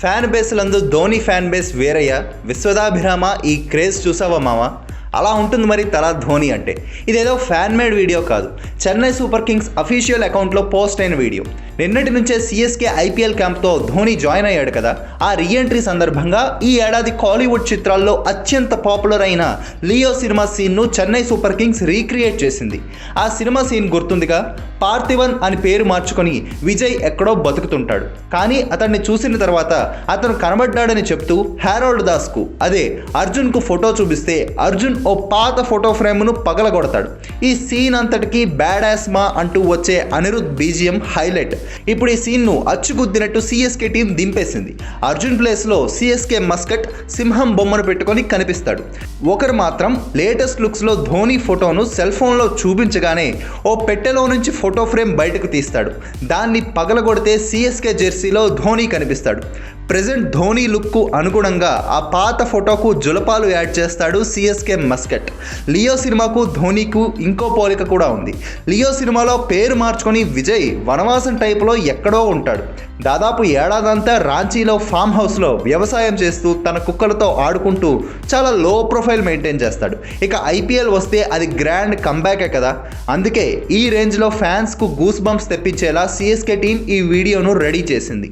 Fan బేస్లందు Dhoni fan base వేరయ్య. విశ్వదాభిరామ ఈ క్రేజ్ చూసావా మావా? అలా ఉంటుంది మరి తలా ధోని అంటే. ఇదేదో ఫ్యాన్ మేడ్ వీడియో కాదు. చెన్నై సూపర్ కింగ్స్ అఫీషియల్ అకౌంట్లో పోస్ట్ అయిన వీడియో నిన్నటి నుంచే సిఎస్కే ఐపీఎల్ క్యాంప్తో ధోని జాయిన్ అయ్యాడు కదా. ఆ రీఎంట్రీ సందర్భంగా ఈ ఏడాది కాలీవుడ్ చిత్రాల్లో అత్యంత పాపులర్ అయిన లియో సినిమా సీన్ను చెన్నై సూపర్ కింగ్స్ రీక్రియేట్ చేసింది. ఆ సినిమా సీన్ గుర్తుందిగా? పార్థివన్ అని పేరు మార్చుకొని విజయ్ ఎక్కడో బతుకుతుంటాడు. కానీ అతన్ని చూసిన తర్వాత అతను కనబడ్డాడని చెప్తూ హ్యారోల్డ్ దాస్కు అదే అర్జున్కు ఫోటో చూపిస్తే అర్జున్ ఓ పాత ఫోటో ఫ్రేమ్ను పగలగొడతాడు. ఈ సీన్ అంతటికి బ్యాడ్ యాస్మా అంటూ వచ్చే అనిరుద్ బీజిఎం హైలైట్ ఇప్పుడు ఈ సీన్ను అచ్చుగుద్దినట్టు సిఎస్కే టీం దింపేసింది. అర్జున్ ప్లేస్లో సిఎస్కే మస్కట్ సింహం బొమ్మను పెట్టుకొని కనిపిస్తాడు. ఒకరు మాత్రం లేటెస్ట్ లుక్స్లో ధోని ఫోటోను సెల్ ఫోన్లో చూపించగానే ఓ పెట్టెలో నుంచి ఫోటో ఫ్రేమ్ బయటకు తీస్తాడు. దాన్ని పగలగొడితే సిఎస్కే జెర్సీలో ధోని కనిపిస్తాడు. ప్రజెంట్ ధోని లుక్కు అనుగుణంగా ఆ పాత ఫోటోకు జులపాలు యాడ్ చేస్తాడు సిఎస్కే మస్కట్ లియో సినిమాకు ధోనీకు ఇంకో పోలిక కూడా ఉంది. లియో సినిమాలో పేరు మార్చుకొని విజయ్ వనవాసం టైప్లో ఎక్కడో ఉంటాడు. దాదాపు ఏడాదంతా రాంచీలో ఫామ్ హౌస్లో వ్యవసాయం చేస్తూ తన కుక్కలతో ఆడుకుంటూ చాలా లో ప్రొఫైల్ మెయింటైన్ చేస్తాడు. ఇక ఐపీఎల్ వస్తే అది గ్రాండ్ కంబ్యాకే కదా. అందుకే ఈ రేంజ్లో ఫ్యాన్స్కు గూస్ బంప్స్ తెప్పించేలా సిఎస్కే టీం ఈ వీడియోను రెడీ చేసింది.